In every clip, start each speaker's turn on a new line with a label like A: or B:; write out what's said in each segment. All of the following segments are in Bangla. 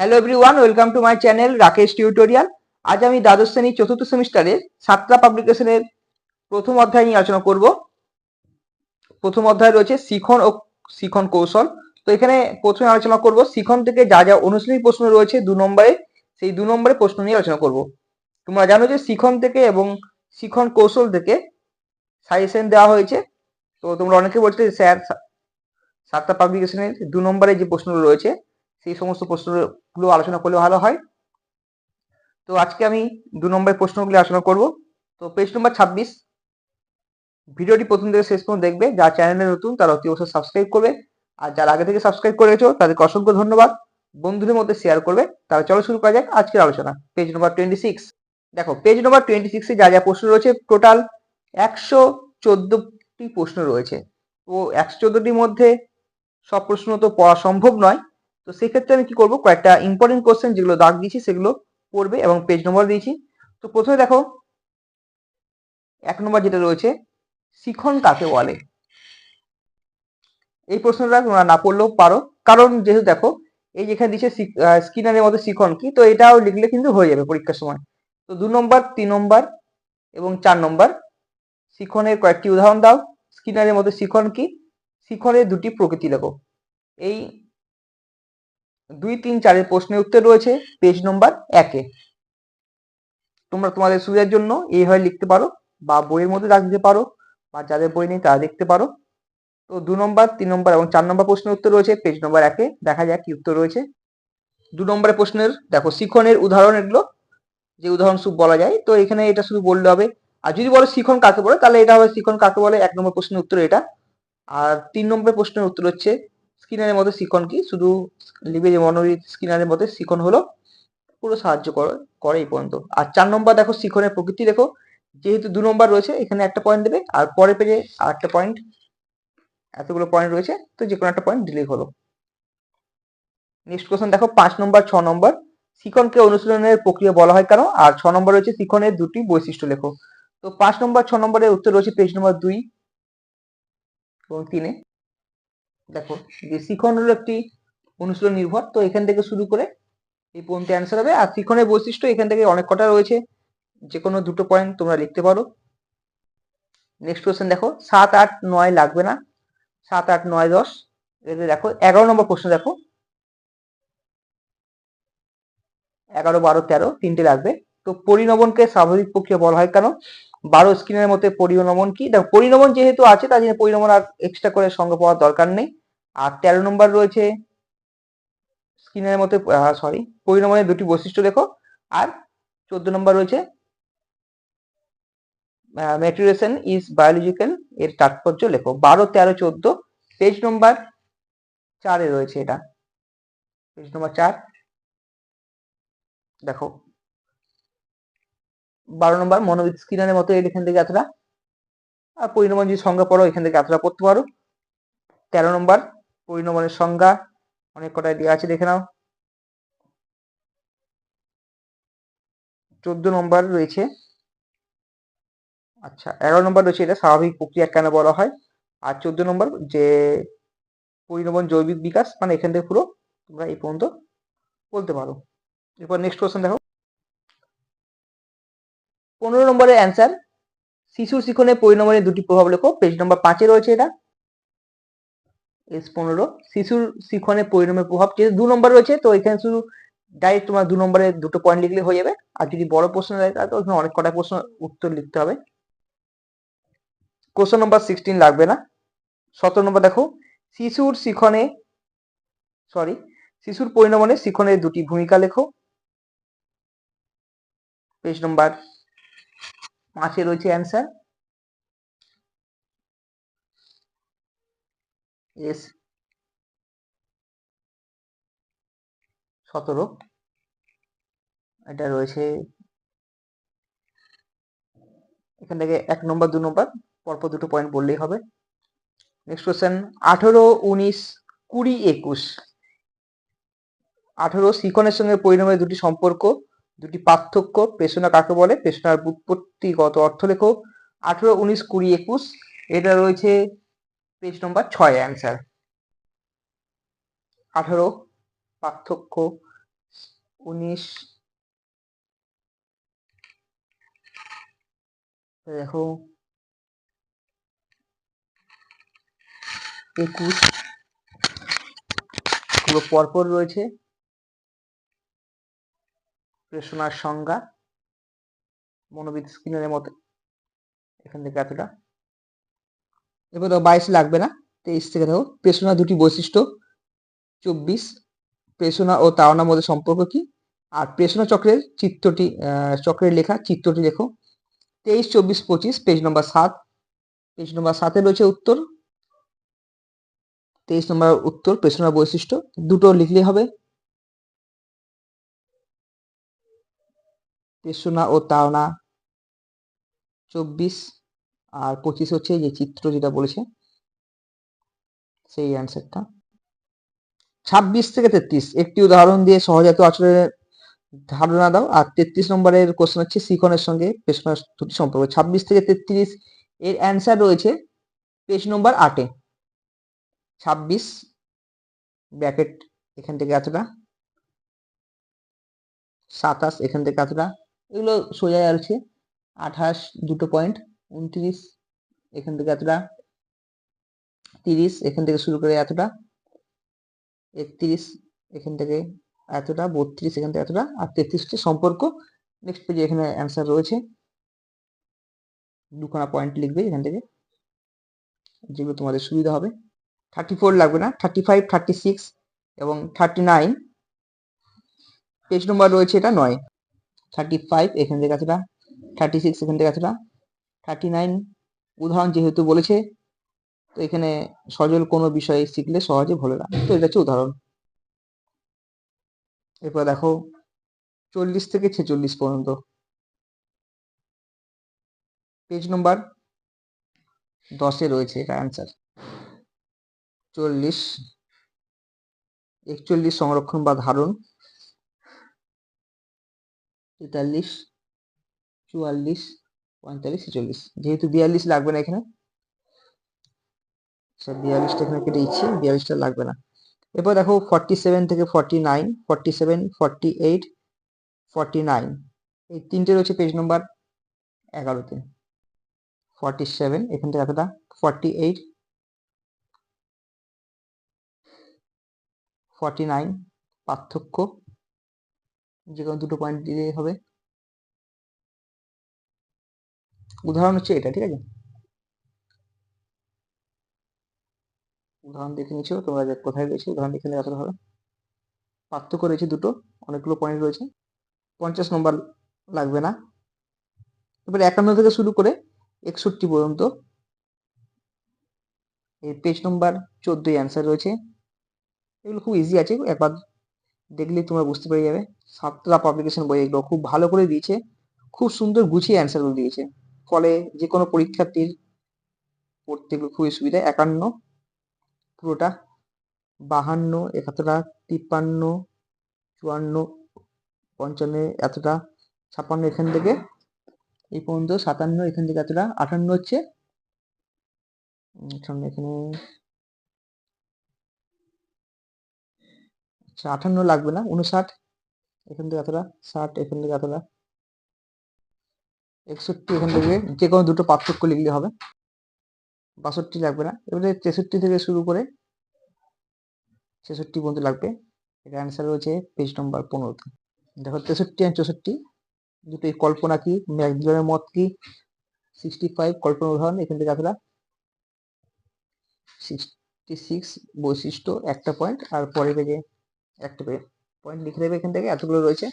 A: Hello everyone welcome to my channel Rakesh tutorial আজ আমি দ্বাদশ শ্রেণি চতুর্থ সেমিস্টারে সাতটা পাবলিকেশনের প্রথম অধ্যায় নিয়ে আলোচনা করব। প্রথম অধ্যায় রয়েছে শিখন ও শিখন কৌশল। তো এখানে প্রথমে আলোচনা করব, শিখন থেকে যা যা অনুশীলনী প্রশ্ন রয়েছে দু নম্বরে, সেই দু নম্বরে প্রশ্ন নিয়ে আলোচনা করব। তোমরা জানো যে শিখন থেকে এবং শিখন কৌশল থেকে সাজেশন দেওয়া হয়েছে। তো তোমরা অনেকে বলছো স্যার সাতটা পাবলিকেশনের দু নম্বরে যে প্রশ্নগুলো রয়েছে সেই সমস্ত প্রশ্নগুলো আলোচনা করলে ভালো হয়। তো আজকে আমি দু নম্বরের প্রশ্নগুলি আলোচনা করব। তো পেজ নম্বর ছাব্বিশ। ভিডিওটি প্রথম থেকে শেষ পর্যন্ত দেখবে। যা চ্যানেলে নতুন, তারা অতি অবশ্যই সাবস্ক্রাইব করবে। আর যারা আগে থেকে সাবস্ক্রাইব করেছ তাদেরকে অসংখ্য ধন্যবাদ। বন্ধুদের মধ্যে শেয়ার করবে। তাহলে চলো শুরু করা যাক আজকের আলোচনা। পেজ নম্বর টোয়েন্টি সিক্স দেখো পেজ নম্বর টোয়েন্টি সিক্সে যা যা প্রশ্ন রয়েছে টোটাল একশো চোদ্দটি প্রশ্ন রয়েছে। তো একশো চোদ্দটির মধ্যে সব প্রশ্ন তো পড়া সম্ভব নয়। তো সেক্ষেত্রে আমি কি করব? কয়েকটা ইম্পর্টেন্ট কোশ্চেন যেগুলো দাগ দিয়েছি, সেগুলো পড়বে এবং পেজ নম্বর দিয়েছি। তো প্রথমে দেখো, এক নম্বর যেটা রয়েছে, শিখন কাকে বলে? এই প্রশ্নটা তোমরা না পড়লেও পারো। কারণ যেহেতু দেখো, এই যেখানে দিচ্ছে স্কিনারের মধ্যে শিখন কি, তো এটাও লিখলে কিন্তু হয়ে যাবে পরীক্ষার সময়। তো দু নম্বর তিন নম্বর এবং চার নম্বর শিখনের কয়েকটি উদাহরণ দাও। স্কিনারের মধ্যে শিখন কি? শিখনের দুটি প্রকৃতি লেখো এই দুই, তিন, চারের প্রশ্নের উত্তর রয়েছে পেজ নম্বর একে তোমরা তোমাদের সুবিধার জন্য এইভাবে লিখতে পারো, বা বইয়ের মধ্যে রাখতে পারো, বা যাদের বই নেই তারা দেখতে পারো। তো দু নম্বর, তিন নম্বর এবং চার নম্বর প্রশ্নের উত্তর রয়েছে পেজ নম্বর একে দেখা যাক কি উত্তর রয়েছে। দু নম্বরের প্রশ্নের, দেখো, শিখনের উদাহরণ এগুলো, যে উদাহরণ শুধু বলা যায়। তো এখানে এটা শুধু বললে হবে। আর যদি বলো শিখন কাকে বলে, তাহলে এটা হবে শিখন কাকে বলে, এক নম্বর প্রশ্নের উত্তর এটা। আর তিন নম্বর প্রশ্নের উত্তর হচ্ছে স্কিনারের মধ্যে শিখন কি? শুধু লিখবে যে মনোরিত স্কিনারের মধ্যে শিখন হলো, পুরো সাহায্য করে এই পর্যন্ত। আর চার নম্বর দেখো শিখনের প্রকৃতি দেখো, যেহেতু দু নম্বর রয়েছে, এখানে একটা পয়েন্ট দেবে, আর পরে পেজে একটা পয়েন্ট এতগুলো পয়েন্ট রয়েছে, তো যে কোনো একটা পয়েন্ট ডিলিট হলো। নেক্সট কোশ্চেন দেখো, পাঁচ নম্বর, ছ নম্বর। শিখনকে অনুশীলনের প্রক্রিয়া বলা হয় কেন? আর ছ নম্বর রয়েছে শিখনের দুটি বৈশিষ্ট্য লেখো। তো পাঁচ নম্বর, ছ নম্বরের উত্তর রয়েছে পেজ নম্বর দুই এবং তিনে। দেখো, যে শিখন হলো একটি অনুশীলন নির্ভর। তো এখান থেকে শুরু করে এই পর্যন্ত অ্যান্সার হবে। আর শিখনের বৈশিষ্ট্য, এখান থেকে অনেক কটা রয়েছে। যে কোনো দুটো পয়েন্ট তোমরা লিখতে পারো। নেক্সট কোয়েশ্চেন দেখো, সাত, আট, নয় লাগবে না। সাত, আট, নয়, দশ। এতে দেখো, এগারো নম্বর প্রশ্ন দেখো। এগারো, বারো, তেরো, তিনটে লাগবে। তো পরিণমনকে স্বাভাবিক প্রক্রিয়া বলা হয় কেন? বারো স্ক্রিনের মধ্যে পরিণমন কি? দেখো, পরিণমন যেহেতু আছে, তার জন্য পরিণমন আর এক্সট্রা করে সঙ্গে পাওয়ার দরকার নেই। আর তেরো নম্বর রয়েছে স্ক্রিনের মধ্যে সরি পরিণমনের দুটি বৈশিষ্ট্য লেখো আর চোদ্দ নম্বর রয়েছে ম্যাটুরেশন ইজ বায়োলজিক্যাল এর তাৎপর্য লেখো। বারো, তেরো, চোদ্দ পেজ নম্বর চারে রয়েছে এটা। পেজ নম্বর চার, দেখো। বারো নম্বর মনোবিদ স্কিনারের মতো এখান থেকে এতটা। আর পরিণমন যদি সংজ্ঞা পড়ো, এখান থেকে এতটা পড়তে পারো। তেরো নম্বর পরিণমনের সংজ্ঞা। অনেক কটাই দেওয়া আছে, দেখে নাও। চোদ্দ নম্বর রয়েছে। আচ্ছা এগারো নম্বর রয়েছে এটা, স্বাভাবিক প্রক্রিয়া কেন বলা হয়? আর চোদ্দ নম্বর যে পরিণমন জৈবিক বিকাশ মানে এখান থেকে পুরো তোমরা এই পর্যন্ত বলতে পারো। এরপর নেক্সট কোশ্চেন দেখো। পনেরো নম্বরের অ্যান্সার শিশুর শিখনে পরিণমনের দুটি প্রভাব লেখো। পেজ নম্বর পাঁচে রয়েছে এটা। এস পনেরো। শিশুর শিখনে পরিণামের প্রভাব যেহেতু দু নম্বর রয়েছে, তো এখানে শুধু ডাইরেক্ট তোমার দু নম্বরে দুটো পয়েন্ট লিখলে হয়ে যাবে। আর যদি বড় প্রশ্ন দেয়, তাহলে ওখানে অনেক কটা প্রশ্ন উত্তর লিখতে হবে। কোশ্চেন নম্বর সিক্সটিন লাগবে না। সতেরো নম্বর দেখো, শিশুর শিখনে সরি শিশুর পরিণমনে শিখনের দুটি ভূমিকা লেখো। পেজ নম্বর পাঁচে রয়েছে অ্যান্সার এস সতেরো। এটা রয়েছে এখান থেকে এক নম্বর, দু নম্বর, পরপর দুটো পয়েন্ট বললেই হবে। নেক্সট কোশ্চেন আঠেরো, উনিশ, কুড়ি, একুশ। আঠেরো শিখনের সঙ্গে পরিণামের দুটি সম্পর্ক, দুটি পার্থক্য পেশনা কাকে বলে? পেশনার উৎপত্তিগত অর্থ লেখো। আঠেরো, উনিশ, কুড়ি, একুশ। এটা রয়েছে পেজ নম্বর ছয় অ্যান্সার আঠারো, পার্থক্য উনিশ। দেখো। একুশ। পুরো পরপর রয়েছে। প্রেষণার সংজ্ঞা। মনোবিদ স্কিনারের মতো এখান থেকে এতটা। এবার বাইশ লাগবে না, তেইশ থেকে দেখো প্রেষণা দুটি বৈশিষ্ট্য, চব্বিশ। প্রেষণা ও তাওনার মধ্যে সম্পর্ক কি? আর প্রেষণা চক্রের চিত্রটি চক্রের লেখা চিত্রটি লেখো তেইশ, চব্বিশ, পঁচিশ, পেজ নম্বর সাত। পেজ নম্বর সাতে রয়েছে উত্তর। তেইশ নম্বর উত্তর প্রেষণার বৈশিষ্ট্য, দুটো লিখলেই হবে। প্রেষণা ও তাওনা চব্বিশ। আর পঁচিশ হচ্ছে যে চিত্র যেটা বলেছে, সেই অ্যান্সারটা ছাব্বিশ থেকে তেত্রিশ, একটি উদাহরণ দিয়ে সহজাত আচরণের ধারণা দাও। আর তেত্রিশ নম্বরের কোশ্চেন হচ্ছে শিখনের সঙ্গে পেশনার দুটি সম্পর্ক। ছাব্বিশ থেকে তেত্রিশ, এর অ্যান্সার রয়েছে পেজ নম্বর আটে ছাব্বিশ, ব্র্যাকেট এখান থেকে এতটা। সাতাশ এখান থেকে এতটা। এগুলো সোজা আছে আঠাশ দুটো পয়েন্ট উনত্রিশ, এখান থেকে এতটা। তিরিশ, এখান থেকে শুরু করে এতটা। একত্রিশ, এখান থেকে এতটা। বত্রিশ, এখান থেকে এতটা। আর তেত্রিশটি সম্পর্ক। নেক্সট পেজে এখানে অ্যান্সার রয়েছে। দুখানা পয়েন্ট লিখবে এখান থেকে। যেগুলো তোমাদের সুবিধা হবে। থার্টি ফোর লাগবে না। থার্টি ফাইভ থার্টি সিক্স এবং থার্টি নাইন পেজ নম্বর রয়েছে এটা নয়। থার্টি ফাইভ এখান থেকে এতটা। থার্টি সিক্স এখান থেকে এতটা। থার্টি নাইন উদাহরণ যেহেতু বলেছে, তো এখানে সজল কোনো বিষয়ে শিখলে সহজে ভুলে না তো এটা হচ্ছে উদাহরণ। এরপর দেখো, চল্লিশ থেকে ছেচল্লিশ পর্যন্ত। পেজ নম্বর দশে রয়েছে এটা অ্যান্সার চল্লিশ, একচল্লিশ সংরক্ষণ বা ধারণ। তেতাল্লিশ, চুয়াল্লিশ পঁয়তাল্লিশ ছেচল্লিশ যেহেতু বিয়াল্লিশ লাগবে না এখানে। আচ্ছা বিয়াল্লিশটা এখানে কেটে দিচ্ছি, বিয়াল্লিশটা লাগবে না। এরপর দেখো ফর্টি সেভেন থেকে forty nine forty seven forty eight forty nine এই তিনটে রয়েছে পেজ নম্বর এগারোতে। ফর্টি সেভেন এখান থেকে এতটা ফর্টি এইট ফর্টি নাইন পার্থক্য। যে কোনো দুটো পয়েন্ট দিলেই হবে। উদাহরণ হচ্ছে এটা, ঠিক আছে? উদাহরণ দেখে নিচ্ছ তোমরা কোথায় রয়েছে, উদাহরণ দেখে নিলে হবে? পার্থক্য রয়েছে দুটো, অনেকগুলো পয়েন্ট রয়েছে। পঞ্চাশ নম্বর লাগবে না। এবার একান্ন থেকে শুরু করে একষট্টি পর্যন্ত এই পেজ নম্বর চোদ্দই অ্যান্সার রয়েছে। এগুলো খুব ইজি আছে, একবার দেখলেই তোমরা বুঝতে পেরে যাবে। সাতটা পাবলিকেশন বই এগুলো খুব ভালো করে দিয়েছে, খুব সুন্দর গুছিয়ে অ্যান্সারগুলো দিয়েছে। ফলে যে কোনো পরীক্ষার্থীর পড়তে খুবই সুবিধা, একান্ন, পুরোটা বাহান্ন, একাত্তরটা, তিপ্পান্ন, চুয়ান্ন, পঞ্চান্ন, এতটা, ছাপ্পান্ন এখান থেকে, এই পর্যন্ত সাতান্ন এখান থেকে এতটা, আটান্ন হচ্ছে এখানে আচ্ছা আটান্ন লাগবে না, উনষাট, এখান থেকে এতটা, ষাট, এখান থেকে এতটা একষট্টি এখান থেকে, যে কোনো দুটো পার্থক্য লিখলে হবে। বাষট্টি লাগবে না। এবারে তেষট্টি থেকে শুরু করে ছেষট্টি পর্যন্ত লাগবে। এর অ্যান্সার রয়েছে পেজ নম্বর পনেরোতে। দেখো, তেষট্টি আর চৌষট্টি দুটোই কল্পনা কি? ম্যাকডিলনের মত কি? সিক্সটি ফাইভ কল্পনা উদাহরণ, এখান থেকে এতটা সিক্সটি সিক্স বৈশিষ্ট্য, একটা পয়েন্ট আর পরে পেজে একটা পয়েন্ট লিখে দেবে এখান থেকে, এতগুলো রয়েছে।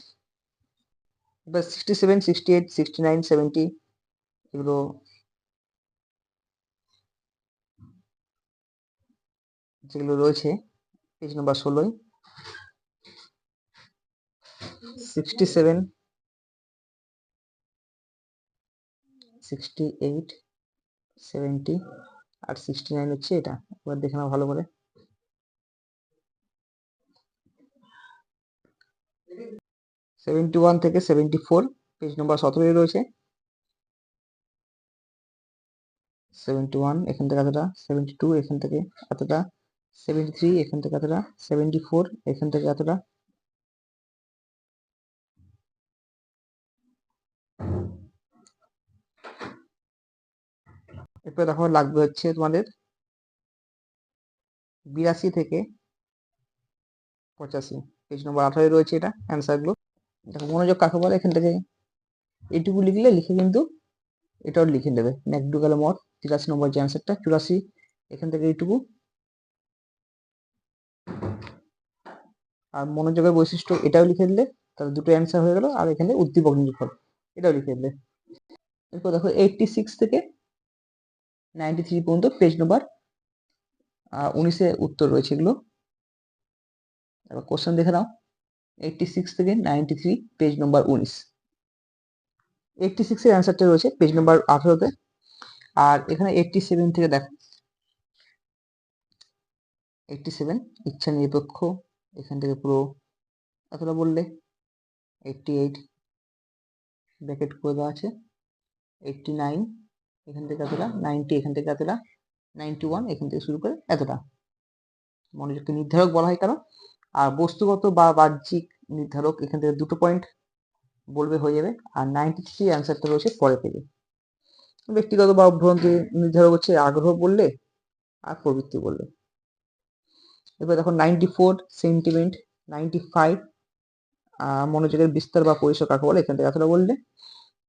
A: এবার sixty seven sixty eight sixty nine seventy এগুলো যেগুলো রয়েছে পেজ নম্বর ষোলোই sixty seven sixty eight seventy আর সিক্সটি নাইন হচ্ছে এটা। এবার দেখে ভালো করে। সেভেন্টি ওয়ান থেকে সেভেন্টি ফোর পেজ নম্বর সতেরোই রয়েছে। সেভেন্টি ওয়ান এখান থেকে এতটা সেভেন্টি টু এখান থেকে এতটা সেভেন্টি থ্রি এখান থেকে এতটা সেভেন্টি ফোর এখান থেকে এতটা এরপরে দেখো লাগবে হচ্ছে তোমাদের বিরাশি থেকে পঁচাশি পেজ নম্বর আঠারোই রয়েছে এটা অ্যান্সারগুলো দেখো মনোযোগ কাকে বলে এখান থেকে এইটুকু লিখলে লিখে কিন্তু এটাও লিখে নেবে। নেকডু গেল মত তিরাশি নম্বর যে অ্যান্সারটা চুরাশি, এখান থেকে এইটুকু। আর মনোযোগের বৈশিষ্ট্য এটাও লিখে দিলে তাহলে দুটো অ্যান্সার হয়ে গেল, আর এখানে উদ্দীপক নির্ভর, এটাও লিখে দিলে। এরপর দেখো এইটটি সিক্স থেকে নাইনটি থ্রি পর্যন্ত পেজ নম্বর উনিশে উত্তর রয়েছে এগুলো। এবার কোশ্চেন দেখে নাও। এইটটি সিক্স থেকে নাইনটি থ্রি পেজ নম্বর উনিশ এইটটি সিক্সের অ্যান্সারটা রয়েছে পেজ নম্বর আঠেরোতে। আর এখানে এইটটি সেভেন থেকে দেখো এইটটি সেভেন ইচ্ছা নিরপেক্ষ, এখান থেকে পুরো এতটা বললে এইটটি এইট ব্র্যাকেট করে দেওয়া আছে। এইটটি নাইন এখান থেকে এতটা নাইনটি এখান থেকে এতটা নাইনটি ওয়ান এখান থেকে শুরু করে এতটা। মনোযোগকে নির্ধারক বলা হয় কেন? আর বস্তুগত বা বাহ্যিক নির্ধারক এখান থেকে দুটো পয়েন্ট বলবে হয়ে যাবে। আর নাইনটি থ্রি অ্যান্সারটা রয়েছে পরে থেকে ব্যক্তিগত বা অভ্যন্তরীণ নির্ধারক হচ্ছে আগ্রহ বললে আর প্রবৃত্তি বললে। এবার দেখো ninety four sentiment ninety five মনোযোগের বিস্তার বা পরিসর কাকে বলে? এখান থেকে এতটা বললে।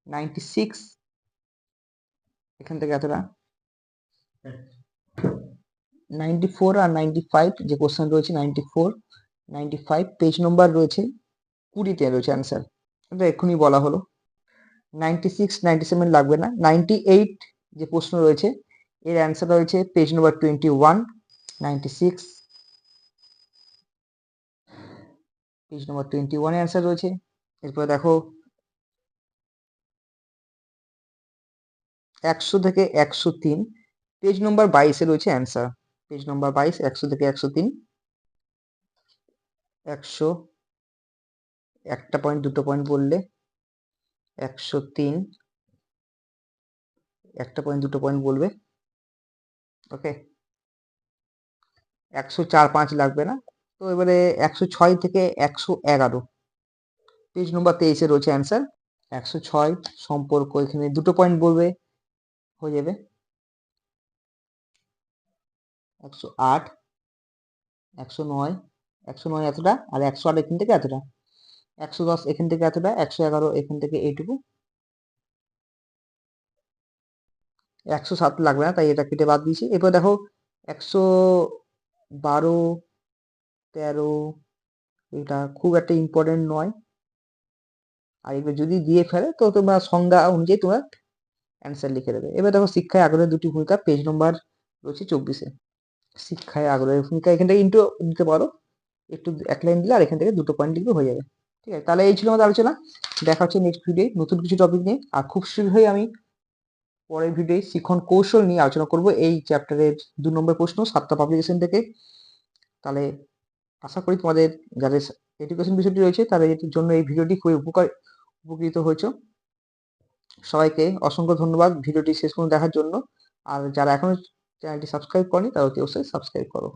A: নাইনটি সিক্স এখান থেকে এতটা। নাইনটি ফোর আর নাইনটি ফাইভ যে কোশ্চেন রয়েছে ninety four ninety five page number রয়েছে কুড়িতে রয়েছে অ্যান্সার এটা এক্ষুনি বলা হলো। নাইনটি সিক্স নাইনটি সেভেন লাগবে না নাইনটি এইট যে প্রশ্ন রয়েছে, এর অ্যান্সার রয়েছে page number twenty one ninety six page number twenty ওয়ানে অ্যান্সার রয়েছে। এরপর দেখো, একশো থেকে একশো তিন পেজ নম্বর বাইশে রয়েছে অ্যান্সার পেজ নম্বর বাইশ, একশো থেকে একশো তিন একশো, একটা পয়েন্ট দুটো পয়েন্ট বললে একশো তিন, একটা পয়েন্ট দুটো পয়েন্ট বলবে ওকে একশো চার পাঁচ লাগবে না? তো এবারে একশো ছয় থেকে একশো এগারো। পেজ নম্বর তেইশে রয়েছে অ্যান্সার একশো ছয় সম্পর্ক, এখানে দুটো পয়েন্ট বলবে, হয়ে যাবে। একশো আট, একশো নয় একশো নয় এতটা, আর একশো আট এখান থেকে এতটা। একশো দশ এখান থেকে এতটা, একশো এগারো এখান থেকে এইটুকু। একশো সাত লাগবে না, তাই এটা কেটে বাদ দিয়েছি। এরপর দেখো, একশো বারো, তেরো, এটা খুব একটা ইম্পর্টেন্ট নয়। আর এগুলো যদি দিয়ে ফেলে, তো তোমরা সংজ্ঞা অনুযায়ী তোমরা অ্যান্সার লিখে দেবে। এবার দেখো, শিক্ষায় আগ্রহের দুটি ভূমিকা পেজ নম্বর রয়েছে চব্বিশে। শিক্ষায় আগ্রহের ভূমিকা, এখান থেকে ইন্টু দিতে পারো একটু এক লাইন দিলে আর এখান থেকে দুটো পয়েন্ট লিখবে হয়ে যাবে। ঠিক আছে? তাহলে এই ছিল আমাদের আলোচনা। দেখা হচ্ছে নেক্সট ভিডিও নতুন কিছু টপিক নিয়ে। আর খুব শীঘ্রই আমি পরের ভিডিও শিক্ষণ কৌশল নিয়ে আলোচনা করব। এই চ্যাপ্টারের দু নম্বর প্রশ্ন, সাতটা পাবলিকেশন থেকে। তাহলে আশা করি তোমাদের যাদের এডুকেশন বিষয়টি রয়েছে, তাদের জন্য এই ভিডিওটি খুবই উপকার, উপকৃত হয়েছে। সবাইকে অসংখ্য ধন্যবাদ ভিডিওটি শেষ পর্যন্ত দেখার জন্য। আর যারা এখনও চ্যানেলটি সাবস্ক্রাইব করেনি, তারা অতি অবশ্যই সাবস্ক্রাইব করো।